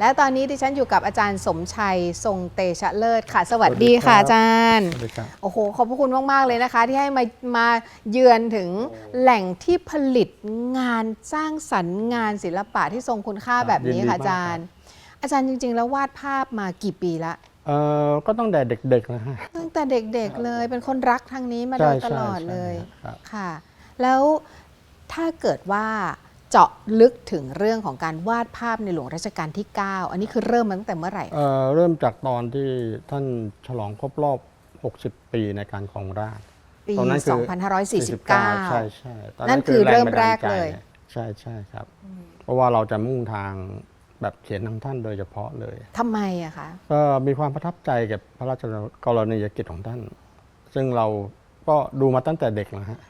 และตอนนี้ดิฉันอยู่กับอาจารย์สมชัยทรงเตชะเลิศค่ะ สวัสดีค่ะอาจารย์ สวัสดีครับ โอ้โห ขอบพระคุณมาก ๆ เลยนะคะ ที่ให้มามาเยือนถึงแหล่งที่ผลิตงานสร้างสรรค์งานศิลปะที่ทรงคุณค่าแบบนี้ค่ะยินดีมากอาจารย์ อาจารย์จริง ๆ แล้ววาดภาพมากี่ปีละเอ่อก็ตั้งแต่เด็กๆนะฮะตั้งแต่เด็กๆเลยเป็นคนรักทางนี้มาโดใช่ยตใช่ลอดเลยใช่ครับค่ะ แล้วถ้าเกิดว่า เจาะลึกถึงเรื่องของการวาดภาพในหลวงรัชกาลที่ 9 อันนี้คือเริ่มมาตั้งแต่เมื่อไหร่ เอ่อเริ่มจากตอนที่ท่านฉลองครบรอบ 60 ปีในการครองราชย์ปี ตอนนั้นคือ2549 ใช่ใช่ตนั่นคือเริ่มแรกบันดาใจเลย ใช่ใช่ครับ เพราะว่าเราจะมุ่งทางแบบเขียนทางท่านโดยเฉพาะเลย ทำไมอะคะ ก็มีความประทับใจกับพระราชกรณียกิจของท่าน ซึ่งเราก็ดูมาตั้งแต่เด็กนะฮะ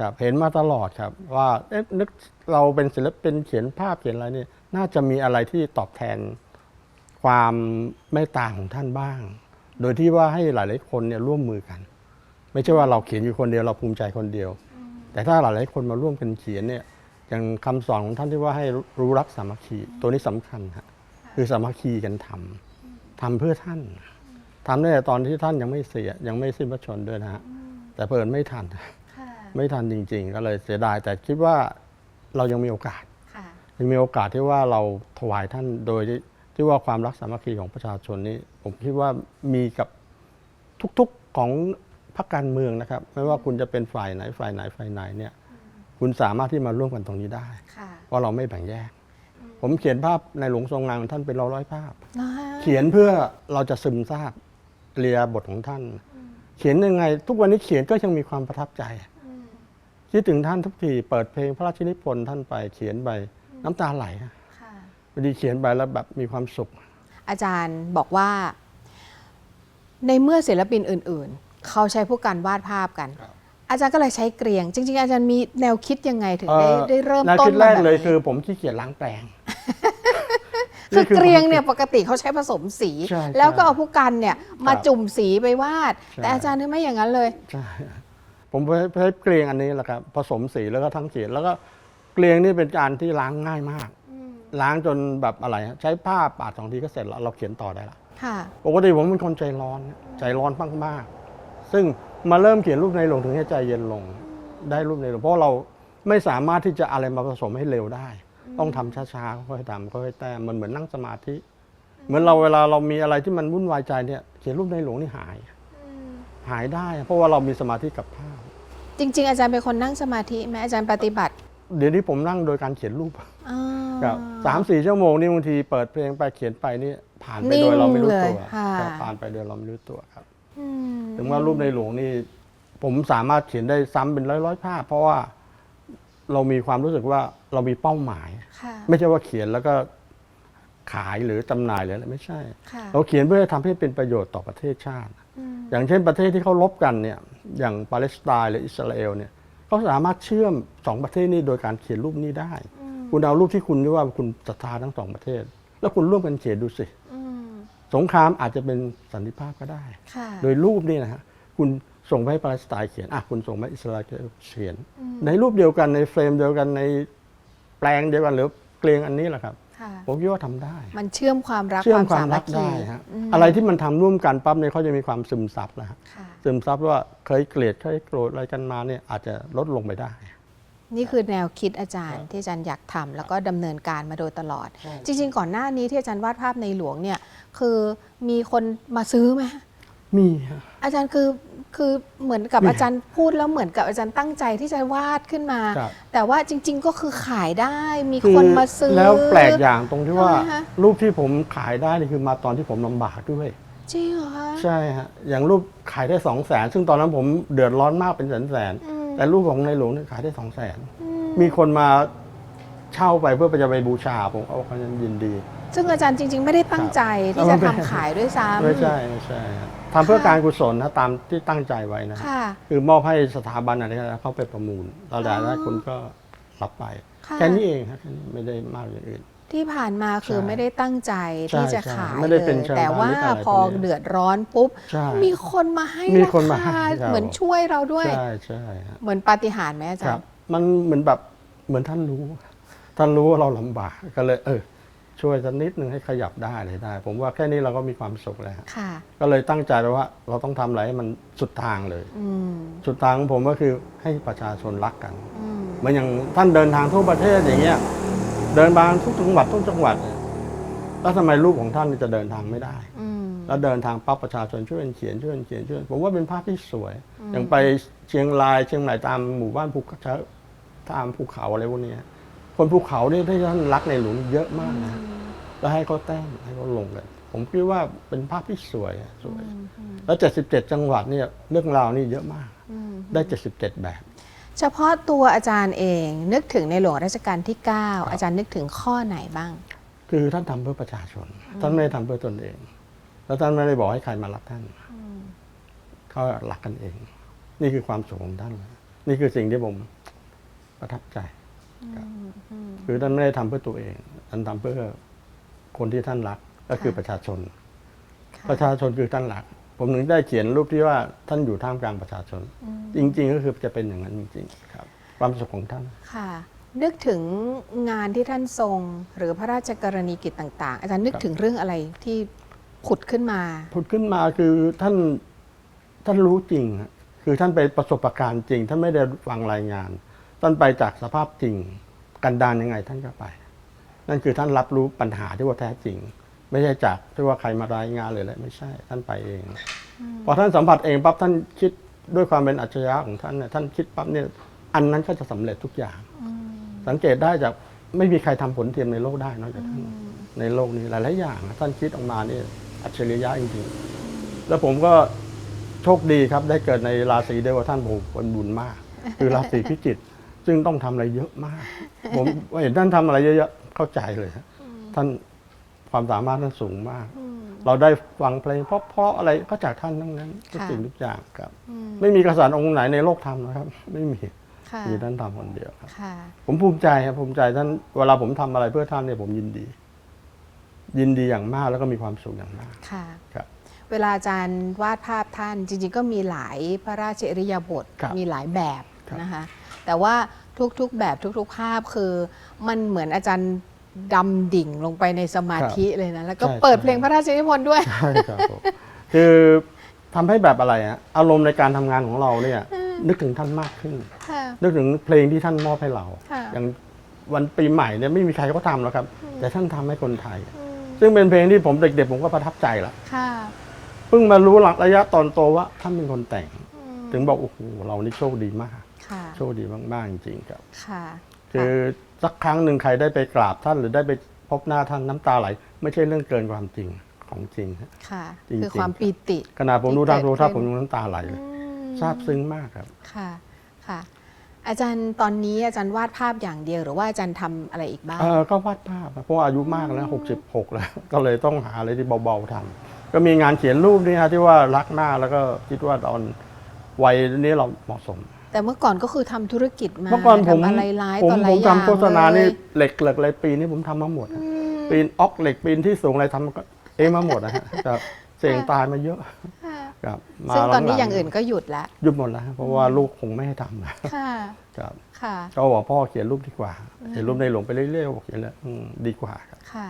ครับเห็นมาตลอดครับว่าเอ๊ะนึกเราเป็นศิลปินเขียนภาพเขียนอะไรนี่น่าจะมีอะไรที่ตอบแทนความเมตตาของท่านบ้าง โดยที่ว่าให้หลายๆคนเนี่ยร่วมมือกัน ไม่ใช่ว่าเราเขียนอยู่คนเดียวเราภูมิใจคนเดียว แต่ถ้าหลายๆคนมาร่วมกันเขียนเนี่ยอย่างคำสอนของท่านที่ว่าให้รู้รักสามัคคีตัวนี้สำคัญฮะคือสามัคคีกันทำทำเพื่อท่านทำได้ตอนที่ท่านยังไม่เสียยังไม่สิ้นพระชนด้วยนะฮะแต่เพิ่นไม่ทัน ไม่ทันจริง ๆ ก็เลยเสียดายแต่คิดว่าเรายังมีโอกาสค่ะยังมีโอกาสที่ว่าเราถวายท่านโดยที่ที่ว่าความรักสามัคคีของประชาชนนี้ ผมคิดว่ามีกับทุกๆของพรรคการเมืองนะครับ ไม่ว่าคุณจะเป็นฝ่ายไหนฝ่ายไหนฝ่ายไหนเนี่ย คุณสามารถที่มาร่วมกันตรงนี้ได้ ค่ะเพราะเราไม่แบ่งแยก ผมเขียนภาพในหลวงทรงงานของท่านเป็นร้อยๆภาพ นะฮะเขียนเพื่อเราจะซึมซาบเรียบทของท่าน เขียนยังไง ทุกวันนี้เขียนก็ยังมีความประทับใจ คิดถึงท่านทุกทีเปิดเพลงพระราชนิพนธ์ท่านไปเขียนไปน้ำตาไหลอะค่ะบางทีเขียนไปแล้วแบบมีความสุข อาจารย์บอกว่า ในเมื่อศิลปินอื่น ๆ เขาใช้ผู้การวาดภาพกันครับอาจารย์ก็เลยใช้เกรียง จริง ๆ อาจารย์มีแนวคิดยังไงถึงได้เอ่อได้เริ่มแนวต้นคิดแรมากแบบเลยนี้คือ ผมขี้เกียจล้างแปลงคือนี่เกรียงเนี่ยความปกติเขาใช้ผสมสีใช่แล้วก็ใช่เอาผู้กันเนี่ยมาครับจุ่มสีไปวาดใช่แต่อาจารย์นี่ไม่อย่างนั้นเลยใช่ ผมใช้เกลียงอันนี้แหละครับผสมสีแล้วก็ทั้งเขียนแล้วก็เกลียงนี่เป็นการที่ล้างง่ายมาก ล้างจนแบบอะไรฮะใช้ผ้าปาดสองทีก็เสร็จแล้วเราเขียนต่อได้ละค่ะปกติผมเป็นคนใจร้อนนะใจร้อนมากๆซึ่งมาเริ่มเขียนรูปในหลวงถึงให้ใจเย็นลงได้รูปในหลวงเพราะเราไม่สามารถที่จะอะไรมาผสมให้เร็วได้ ต้องทำช้าๆค่อยๆทำค่อยๆแต้มมันเหมือนนั่งสมาธิ เหมือนเราเวลาเรามีอะไรที่มันวุ่นวายใจเนี่ยเขียนรูปในหลวงนี่หาย หายได้ เพราะว่าเรามีสมาธิกับภาพ จริง ๆ อาจารย์เป็นคนนั่งสมาธิไหมอาจารย์ปฏิบัติเดี๋ยวนี้ผมนั่งโดยการเขียนรูปอ่าครับสามสี่ชั่วโมงนี่บางทีเปิดเพลงไปเขียนไปนี่ผ่านไปนิ่งโดยเราไม่รู้ตัวเลยค่ะครับผ่านไปโดยเราไม่รู้ตัวครับ อืมถึงว่ารูปในหลวงนี่ ผมสามารถเขียนได้ซ้ำเป็นร้อยร้อยๆภาพ เพราะว่าเรามีความรู้สึกว่าเรามีเป้าหมาย ค่ะไม่ใช่ว่าเขียนแล้วก็ขายหรือจำหน่ายหรืออะไรไม่ใช่ ค่ะ เราเขียนเพื่อทำให้เป็นประโยชน์ต่อประเทศชาติ อืมอย่างเช่นประเทศที่เขาลบกันเนี่ยอย่างปาเลสไตน์หรืออิสราเอลเนี่ยเขาสามารถเชื่อมสองประเทศนี้โดยการเขียนรูปนี้ได้ คุณเอารูปที่คุณที่ว่าคุณศรัทธาทั้งสองประเทศ แล้วคุณร่วมกันเขียนดูสิอืมสงครามอาจจะเป็นสันติภาพก็ได้ค่ะโดยรูปนี่นะฮะคุณส่งไปให้ปาเลสไตน์เขียนอะคุณส่งไปให้อิสราเอลเขียน ในรูปเดียวกันในเฟรมเดียวกันในแปลงเดียวกันหรือเกลียงอันนี้แหละครับค่ะ ผมคิดว่าทำได้ มันเชื่อมความรักเชื่อมคาวความมสามัรัคกคีได้ฮะมอะไรที่มันทำร่วมกันปั๊บเนี่ยเขาจะมีความซึมซับนะฮะค่ะซึมซับว่าเคยเกลียดเคยโกรธอะไรกันมาเนี่ยอาจจะลดลงไปได้ นี่คือแนวคิดอาจารย์ที่อาจารย์อยากทำแล้วก็ดำเนินการมาโดยตลอด จริง ๆ ก่อนหน้านี้ที่อาจารย์วาดภาพในหลวงเนี่ยคือมีคนมาซื้อไหมมีฮะอาจารย์คือ คือเหมือนกับมีอาจารย์พูดแล้วเหมือนกับอาจารย์ตั้งใจที่จะวาดขึ้นมา ครับ แต่ว่าจริง ๆ ก็คือขายได้มีคือคนมาซื้อ แล้วแปลกอย่างตรงที่ว่า ทำไมคะ รูปที่ผมขายได้นี่คือมาตอนที่ผมลำบากด้วย จริงเหรอคะใช่ฮะอย่างรูปขายได้สองแสนซึ่งตอนนั้นผมเดือดร้อนมากเป็นแสนแสนๆอืมแต่รูปของในหลวงเนี่ยขายได้สองแสน อืมมีคนมาเช่าไปเพื่อไปจะไปบูชาผมเอาเขายินดี ซึ่งอาจารย์จริง ๆ ไม่ได้ตั้งใจที่ครับจะไม่ทำขายด้วยซ้ำ ไม่ใช่ไม่ใช่ฮะทำเพื่อการกุศลนะตามที่ตั้งใจไว้นะค่ะ คือมอบให้สถาบันอะไรก็แล้วเข้าไปประมูลเราได้แล้วคุณก็รับไป ค่ะ แค่นี้เองครับแค่นี้ไม่ได้มากอย่างอื่น ที่ผ่านมาคือใช่ไม่ได้ตั้งใจที่ใช่จะใช่ขายไม่เลได้ยเป็นเชิงแต่ว่าพาณิชย์อะไรพอพวกนี้เดือดร้อนปุ๊บ ใช่มีคนมาให้มีราคนมาคาให้ครับ เหมือนช่วยเราด้วย ใช่ใช่ฮะเหมือนปาฏิหาริย์ไหมอาคจารัรบ ย์ มันเหมือนแบบเหมือนท่านรู้ ท่านรู้ว่าเราลำบากก็เลย เออ ช่วยสักนิดหนึ่งให้ขยับได้เลยได้ ผมว่าแค่นี้เราก็มีความสุขแล้วฮะค่ะ ก็เลยตั้งใจไว้ว่าเราต้องทำอะไรให้มันสุดทางเลย อืมสุดทางของผมก็คือให้ประชาชนรักกัน อืมเหมือนอย่างท่านเดินทางทั่วประเทศอย่างเงี้ยเดินบางทุกจังหวัดทุกจังหวัดเนี่ยแล้วทำไมลูกของท่านจะเดินทางไม่ได้ อืม แล้วเดินทางปั๊บประชาชนช่วยกันเขียนช่วยกันเขียนช่วยผมว่าเป็นภาพที่สวย อย่างไปเชียงรายเชียงใหม่ตามหมู่บ้านภูเขาตามภูเขาอะไรพวกเนี้ย คนภูเขาเนี่ยที่ท่านรักในหลวงเยอะมากนะ แล้วให้เขาแต้มให้เขาลงเลย ผมคิดว่าเป็นภาพที่สวยอะสวย แล้ว 77 จังหวัดเนี่ยเรื่องราวนี่เยอะมากอืมได้ 77 แบบ เฉพาะตัวอาจารย์เองนึกถึงในหลวงรัชกาลที่ 9 อาจารย์นึกถึงข้อไหนบ้าง คือท่านทำเพื่อประชาชน ท่านไม่ได้ทำเพื่อตนเอง แล้วท่านไม่ได้บอกให้ใครมารักท่านเขารักกันเอง นี่คือความสุขของท่าน นี่คือสิ่งที่ผมประทับใจ ครับคือท่านไม่ได้ทำเพื่อตัวเองท่านทำเพื่อคนที่ท่านรักก็คือค่ะประชาชนค่ะประชาชนคือท่านรัก ผมถึงได้เขียนรูปที่ว่าท่านอยู่ท่ามกลางประชาชน จริง ๆ ก็คือจะเป็นอย่างนั้นจริงๆครับความสุขของท่านค่ะ นึกถึงงานที่ท่านทรง หรือพระราชกรณีกิจต่าง ๆ อาจารย์นึกครับถึงเรื่องอะไรที่ผุดขึ้นมา ผุดขึ้นมาคือท่านท่านรู้จริงฮะคือท่านไปประสบการณ์จริง ท่านไม่ได้ฟังรายงาน ท่านไปจากสภาพจริงกันดานยังไงท่านก็ไป นั่นคือท่านรับรู้ปัญหาที่ว่าแท้จริง ไม่ใช่จากที่ว่าใครมารายงานหรืออะไรไม่ใช่ ท่านไปเองพอท่านสัมผัสเองปั๊บท่านคิดด้วยความเป็นอัจฉริยะของท่านเนี่ยท่านคิดปั๊บเนี่ยอันนั้นก็จะสำเร็จทุกอย่าง สังเกตได้จากไม่มีใครทำผลเทียมในโลกได้นอกจากท่านในโลกนี้หลายๆอย่างนะท่านคิดออกมานี่อัจฉริยะจริงๆแล้วผมก็โชคดีครับได้เกิดในราศีเดียวกับท่านผมเป็นบุญมาก คือราศีพิจิตร ซึ่งต้องทำอะไรเยอะมาก ผมเห็นท่านทำอะไรเยอะๆเข้าใจเลยฮะท่านความสามารถท่านสูงมาก เราได้ฟังเพลงเพราะๆอะไรก็จากท่านทั้งนั้นทุกค่ะสิ่งทุกอย่างครับ ไม่มีกษัตริย์องค์ไหนในโลกทำนะครับ ไม่มีค่ะมีท่านทำคนเดียวครับค่ะผมภูมิใจครับภูมิใจท่านเวลาผมทำอะไรเพื่อท่านเนี่ยผมยินดี ยินดีอย่างมากแล้วก็มีความสุขอย่างมากค่ะครับเวลาอาจารย์วาดภาพท่านจริง ๆ ก็มีหลายพระราชอิริยาบถครับมีหลายแบบครับนะคะ แต่ว่าทุกๆแบบทุกๆภาพคือมันเหมือนอาจารย์ดำดิ่งลงไปในสมาธิเลยนะ แล้วก็ใช่เปิดใช่เพลงพระราชนิพนธ์ด้วย ใช่ครับผมคือทำให้แบบอะไรฮะอารมณ์ในการทำงานของเราเนี่ย นึกถึงท่านมากขึ้นค่ะนึกถึงเพลงที่ท่านมอบให้เราค่ะอย่างวันปีใหม่เนี่ยไม่มีใครเขาทำหรอกครับ แต่ท่านทำให้คนไทย ซึ่งเป็นเพลงที่ผมเด็กๆ ผมก็ประทับใจละค่ะเพิ่งมารู้หลังระยะตอนโตว่าท่านเป็นคนแต่ง ถึงบอกโอ้โหเรานี่โชคดีมากค่ะ โชคดีมากๆจริงๆครับ ค่ะ คือสักครั้งหนึ่งใครได้ไปกราบท่านหรือได้ไปพบหน้าท่านน้ำตาไหล ไม่ใช่เรื่องเกินความจริงของจริงฮะค่ะจริงๆคือความปีติขนาดผมดูทางโทรทัศน์ที่ผมเกิดขึ้นยังน้ำตาไหลเลยอืมซาบซึ้งมากครับค่ะค่ะ อาจารย์ตอนนี้อาจารย์วาดภาพอย่างเดียว หรือว่าอาจารย์ทำอะไรอีกบ้างเออก็วาดภาพนะเพราะว่าอายุมากแล้วหกสิบหกแล้ว ก็เลยต้องหาอะไรที่เบาๆทำก็มีงานเขียนรูปนี่ฮะที่ว่ารักหน้าแล้วก็คิดว่าตอนวัยนี้เราเหมาะสม แต่เมื่อก่อนก็คือทำธุรกิจมาเมื่อก่อนผมทำอะไรร้ายผมต่อหลาผยมอย่างทำโฆษณานี่เลยเหล็กเหล็กอะไรปีนี้ผมทำมาหมด ปีนออกเหล็กปีนที่สูงอะไรทำก็เองมาหมดนะฮะครับเสี่ยงตายมาเยอะค่ะครับซึ่งตอนนี้หลัๆอย่างอื่นก็หยุดแล้วหยุดหมดแล้วฮะเพราะว่าลูกคงไม่ให้ทำนะค่ะครับค่ะก็บอกพ่อเขียนรูปดีกว่าเขียนรูปในหลวงไปเรื่อยๆบอกเขียนแล้วอืมดีกว่าครับค่ะ